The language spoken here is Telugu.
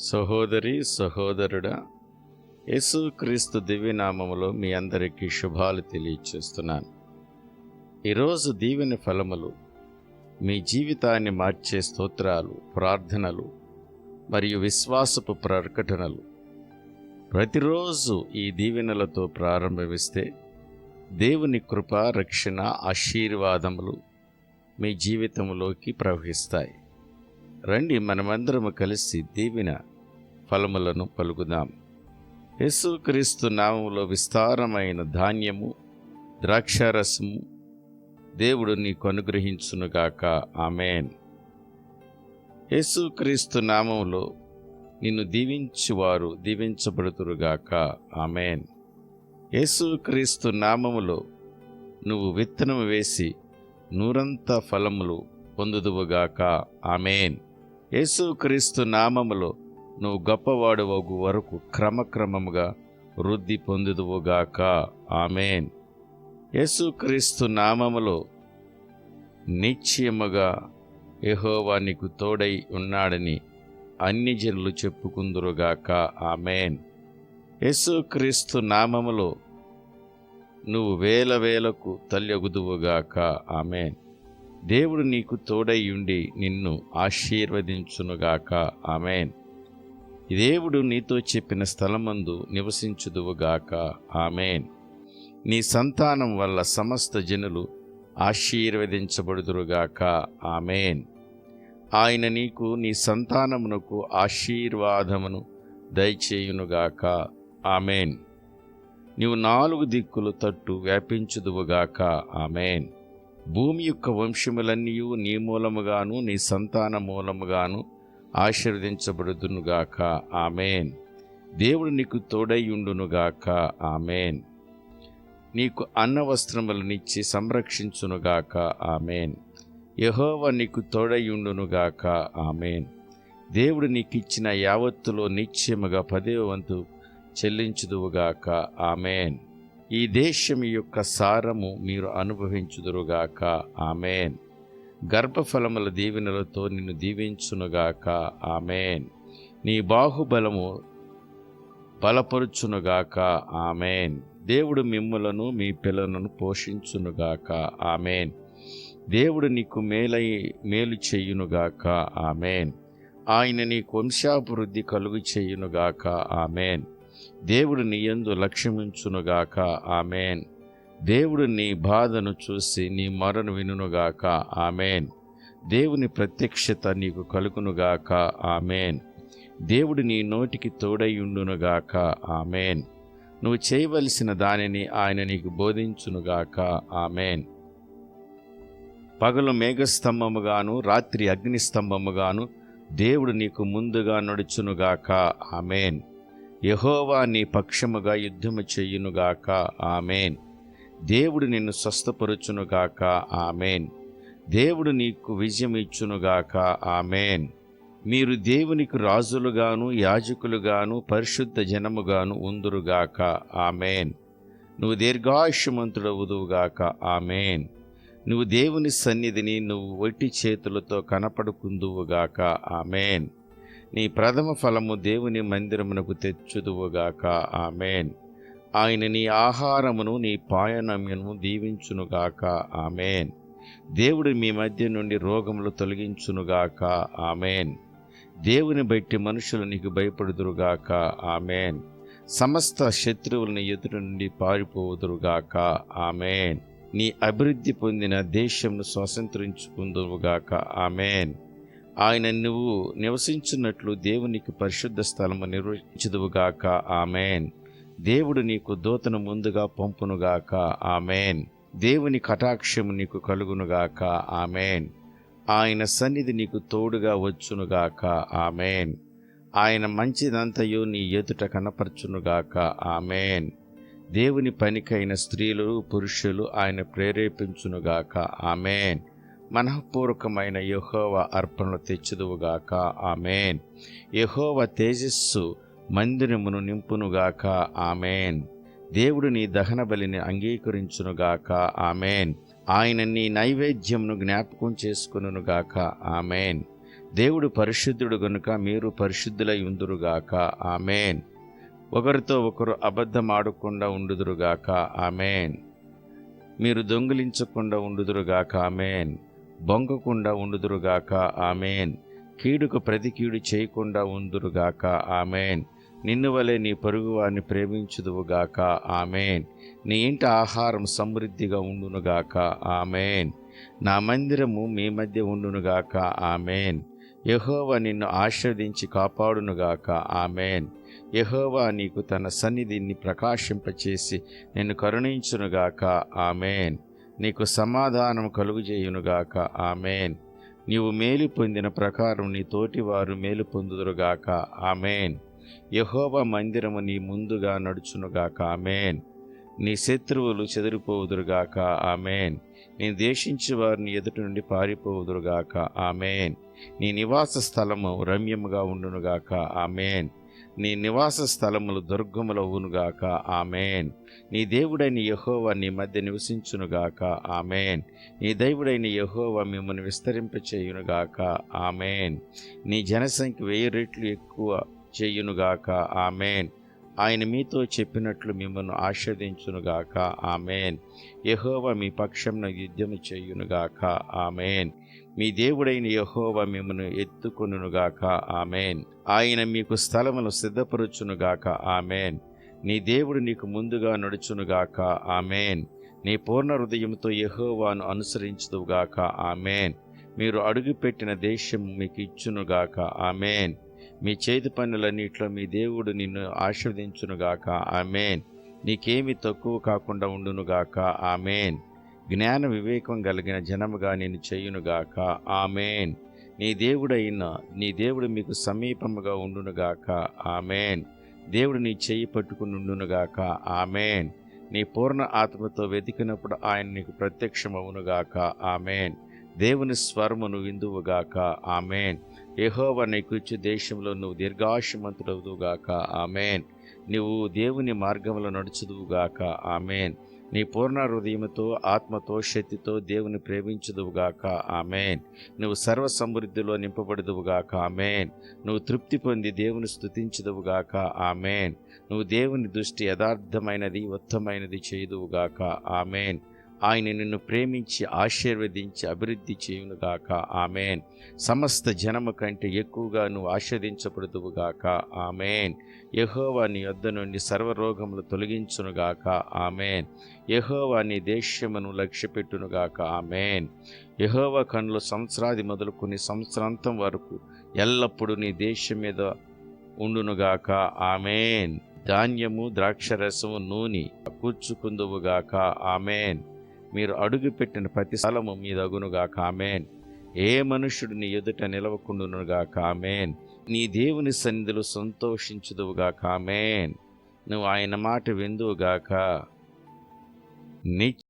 సహోదరి సహోదరుడా యేసుక్రీస్తు దివ్యనామములో మీ అందరికీ శుభాలు తెలియచేస్తున్నాను. ఈరోజు దీవెన ఫలములు మీ జీవితాన్ని మార్చే స్తోత్రాలు ప్రార్థనలు మరియు విశ్వాసపు ప్రకటనలు. ప్రతిరోజు ఈ దీవెనలతో ప్రారంభిస్తే దేవుని కృప రక్షణ ఆశీర్వాదములు మీ జీవితంలోకి ప్రవహిస్తాయి. రండి మనమందరము కలిసి దీవిన ఫలములను పలుకుదాం. యేసుక్రీస్తు నామములో విస్తారమైన ధాన్యము ద్రాక్షారసము దేవుడు నీకు అనుగ్రహించునుగాక ఆమెన్. యేసుక్రీస్తు నామములో నిన్ను దీవించువారు దీవించబడుతురుగాక ఆమెన్. యేసుక్రీస్తు నామములో నువ్వు విత్తనం వేసి నూరంత ఫలములు పొందుదువుగాక ఆమెన్. యేసుక్రీస్తు నామములో నువ్వు గొప్పవాడవగు వరకు క్రమక్రమముగా వృద్ధి పొందుదువుగాక. ఆమెన్. యేసుక్రీస్తు నామములో నిశ్చయముగా యహోవా నీకు తోడై ఉన్నాడని అన్ని జనులు చెప్పుకుందురుగాక. ఆమెన్. యేసుక్రీస్తు నామములో నువ్వు వేల వేలకు తల్యగుదువుగాక ఆమెన్. దేవుడు నీకు తోడై ఉండి నిన్ను ఆశీర్వదించునుగాక. ఆమెన్. దేవుడు నీతో చెప్పిన స్థలమందు నివసించుదువుగాక. ఆమెన్. నీ సంతానం వల్ల సమస్త జనులు ఆశీర్వదించబడుదురుగాక. ఆమెన్. ఆయన నీకు నీ సంతానమునకు ఆశీర్వాదమును దయచేయునుగాక. ఆమెన్. నీవు నాలుగు దిక్కులు తట్టు వ్యాపించుదువుగాక. ఆమెన్. భూమి యొక్క వంశములన్నీ నీ మూలముగాను నీ సంతాన మూలముగాను ఆశీర్వదించబడుదునుగాక. ఆమెన్. దేవుడు నీకు తోడైయుండునుగాక ఆమెన్. నీకు అన్న వస్త్రములనిచ్చి సంరక్షించునుగాక. ఆమెన్. యహోవ నీకు తోడైయుండునుగాక ఆమెన్. దేవుడు నీకిచ్చిన యావత్తులో నిశ్చయముగా పదేవ వంతు చెల్లించుదువుగాక. ఆమెన్. ఈ దేశం యొక్క సారము మీరు అనుభవించుదురుగాక. ఆమెన్. గర్భఫలముల దీవెనలతో నిన్ను దీవించునుగాక. ఆమెన్. నీ బాహుబలము బలపరుచునుగాక. ఆమెన్. దేవుడు మిమ్ములను మీ పిల్లలను పోషించునుగాక. ఆమెన్. దేవుడు నీకు మేలై మేలు చెయ్యునుగాక ఆమెన్. ఆయన నీకు వంశాభివృద్ధి కలుగు చేయునుగాక. ఆమెన్. దేవుడు నీ యందు లక్ష్యమించునుగాక. ఆమెన్. దేవుడు నీ బాధను చూసి నీ మరను వినుగాక ఆమెన్. దేవుని ప్రత్యక్షత నీకు కలుగునుగాక. ఆమెన్. దేవుడు నీ నోటికి తోడైయుండునుగాక ఆమెన్. నువ్వు చేయవలసిన దానిని ఆయన నీకు బోధించునుగాక. ఆమెన్. పగలు మేఘస్తంభముగాను రాత్రి అగ్నిస్తంభముగాను దేవుడు నీకు ముందుగా నడుచునుగాక. ఆమెన్. యహోవా నీ పక్షముగా యుద్ధము చెయ్యునుగాక ఆమెన్. దేవుడు నిన్ను స్వస్థపరుచునుగాక. ఆమెన్. దేవుడు నీకు విజయం ఇచ్చునుగాక ఆమెన్. మీరు దేవునికి రాజులుగాను యాజకులుగాను పరిశుద్ధ జనముగాను ఉందురుగాక. ఆమెన్. నువ్వు దీర్ఘాయుష్యమంతుడవుదువుగాక. ఆమెన్. నువ్వు దేవుని సన్నిధిని నువ్వు ఒట్టి చేతులతో కనపడుకుందువుగాక. ఆమెన్. నీ ప్రథమ ఫలము దేవుని మందిరమునకు తెచ్చుదువుగాక. ఆమెన్. ఆయన నీ ఆహారమును నీ పాయనమ్యను దీవించునుగాక. ఆమెన్. దేవుడు మీ మధ్య నుండి రోగములు తొలగించునుగాక. ఆమెన్. దేవుని బట్టి మనుషులు నీకు భయపడుదురుగాక. ఆమెన్. సమస్త శత్రువులను ఎదురు నుండి పారిపోవుదురుగాక. ఆమెన్. నీ అభివృద్ధి పొందిన దేశంను స్వతంత్రించుకుందువుగాక. ఆమెన్. ఆయన నువ్వు నివసించినట్లు దేవునికి పరిశుద్ధ స్థలము నిర్వహించదువుగాక. ఆమెన్. దేవుడు నీకు దూతను ముందుగా పంపునుగాక. ఆమెన్. దేవుని కటాక్షము నీకు కలుగునుగాక. ఆమెన్. ఆయన సన్నిధి నీకు తోడుగా వచ్చునుగాక. ఆమెన్. ఆయన మంచిదంతయు నీ ఎదుట కనపరచునుగాక. ఆమెన్. దేవుని పనికైన స్త్రీలు పురుషులు ఆయన ప్రేరేపించునుగాక. ఆమెన్. మనఃపూర్వకమైన యహోవ అర్పణలు తెచ్చుదువుగాక. ఆమెన్. యహోవ తేజస్సు మందిరమును నింపునుగాక. ఆమెన్. దేవుడు నీ దహన బలిని అంగీకరించునుగాక. ఆమెన్. ఆయన నీ నైవేద్యమును జ్ఞాపకం చేసుకునుగాక ఆమెన్. దేవుడు పరిశుద్ధుడు గనుక మీరు పరిశుద్ధులై ఉందురుగాక. ఆమెన్. ఒకరితో ఒకరు అబద్ధమాడకుండా ఉండుదురుగాక. ఆమెన్. మీరు దొంగిలించకుండా ఉండుదురుగాక. ఆమెన్. బొంగకుండా ఉండుదురుగాక ఆమెన్. కీడుకు ప్రతి కీడు చేయకుండా ఉందురుగాక ఆమెన్. నిన్ను వలె నీ పొరుగువారిని ప్రేమించుదువుగాక ఆమెన్. నీ ఇంట ఆహారం సమృద్ధిగా ఉండునుగాక ఆమెన్. నా మందిరము మీ మధ్య ఉండునుగాక ఆమెన్. యహోవా నిన్ను ఆశీర్వదించి కాపాడునుగాక ఆమెన్. యహోవా నీకు తన సన్నిధిని ప్రకాశింపచేసి నిన్ను కరుణించునుగాక ఆమెన్. నీకు సమాధానం కలుగుజేయునుగాక. ఆమెన్. నీవు మేలు పొందిన ప్రకారం నీ తోటివారు మేలు పొందుదురుగాక. ఆమెన్. యహోవ మందిరము నీ ముందుగా నడుచునుగాక. ఆమెన్. నీ శత్రువులు చెదిరిపోవుదురుగాక. ఆమెన్. నీ దేశించి వారిని ఎదుటి నుండి పారిపోవుదురుగాక. ఆమెన్. నీ నివాస స్థలము రమ్యముగా ఉండునుగాక. ఆమెన్. నీ నివాస స్థలములు దుర్గములవునుగాక ఆమెన్. నీ దేవుడైన యహోవ నీ మధ్య నివసించునుగాక. ఆమెన్. నీ దేవుడైన యెహోవా మిమ్మల్ని విస్తరింపచేయునుగాక. ఆమెన్. నీ జనసంఖ్య వెయ్యి రెట్లు ఎక్కువ చేయునుగాక. ఆమెన్. ఆయన మీతో చెప్పినట్లు మిమ్మల్ని ఆస్వాదించునుగాక ఆమెన్. యహోవ మీ పక్షంన యుద్ధము చేయునుగాక. ఆమెన్. మీ దేవుడైన యహోవ మిమ్మల్ని ఎత్తుకొనుగాక ఆమెన్. ఆయన మీకు స్థలమును సిద్ధపరచునుగాక. ఆమెన్. నీ దేవుడు నీకు ముందుగా నడుచునుగాక. ఆమెన్. నీ పూర్ణ హృదయంతో యహోవాను అనుసరించుదుగాక ఆమెన్. మీరు అడుగుపెట్టిన దేశం మీకు ఇచ్చునుగాక. ఆమెన్. మీ చేతి పనులన్నిట్లో మీ దేవుడు నిన్ను ఆశీర్వదించునుగాక. ఆమెన్. నీకేమి తక్కువ కాకుండా ఉండునుగాక. ఆమెన్. జ్ఞాన వివేకం కలిగిన జనముగా నేను చేయునుగాక ఆమెన్. నీ దేవుడైన నీ దేవుడు మీకు సమీపముగా ఉండునుగాక ఆమెన్. దేవుడు నీ చెయ్యి పట్టుకుని ఉండునుగాక ఆమెన్. నీ పూర్ణ ఆత్మతో వెతికినప్పుడు ఆయన నీకు ప్రత్యక్షమవునుగాక ఆమెన్. దేవుని స్వరమును విందువుగాక ఆమెన్. యహోవ నీకు దేశంలో నువ్వు దీర్ఘాశమంతుడవుదువుగాక ఆమెన్. నువ్వు దేవుని మార్గంలో నడుచుదువుగాక ఆమెన్. నీ పూర్ణ హృదయముతో ఆత్మతో శక్తితో దేవుని ప్రేమించుదువుగాక. ఆమెన్. నువ్వు సర్వ సమృద్ధిలో నింపబడుదువుగాక. ఆమెన్. నువ్వు తృప్తి పొంది దేవుని స్తుతించుదువుగాక. ఆమెన్. నువ్వు దేవుని దృష్టి యథార్థమైనది ఉత్తమైనది చేయుదువుగాక. ఆమెన్. ఆయన నిన్ను ప్రేమించి ఆశీర్వదించి అభివృద్ధి చేయునుగాక ఆమెన్. సమస్త జనము కంటే ఎక్కువగా నువ్వు ఆశీర్వదించబడుదువుగాక ఆమెన్. యెహోవా నీ యొద్ద నుండి సర్వరోగములు తొలగించునుగాక ఆమెన్. యహోవా నీ దేశమును లక్ష్యపెట్టునుగాక ఆమెన్. యహోవా కన్నులు సంవత్సరాది మొదలుకొని సంవత్సరాంతం వరకు ఎల్లప్పుడూ నీ దేశం మీద ఉండునుగాక ఆమెన్. ధాన్యము ద్రాక్షరసము నూనె కూర్చుకుందువుగాక ఆమెన్. మీరు అడుగుపెట్టిన ప్రతి స్థలము మీదగునుగా కామేన్ ఏ మనుష్యుడు నీ ఎదుట నిలవకుండునుగా కామేన్ నీ దేవుని సన్నిధిలో సంతోషించుదువుగా కామేన్ నువ్వు ఆయన మాట విందువుగాక. నిత్య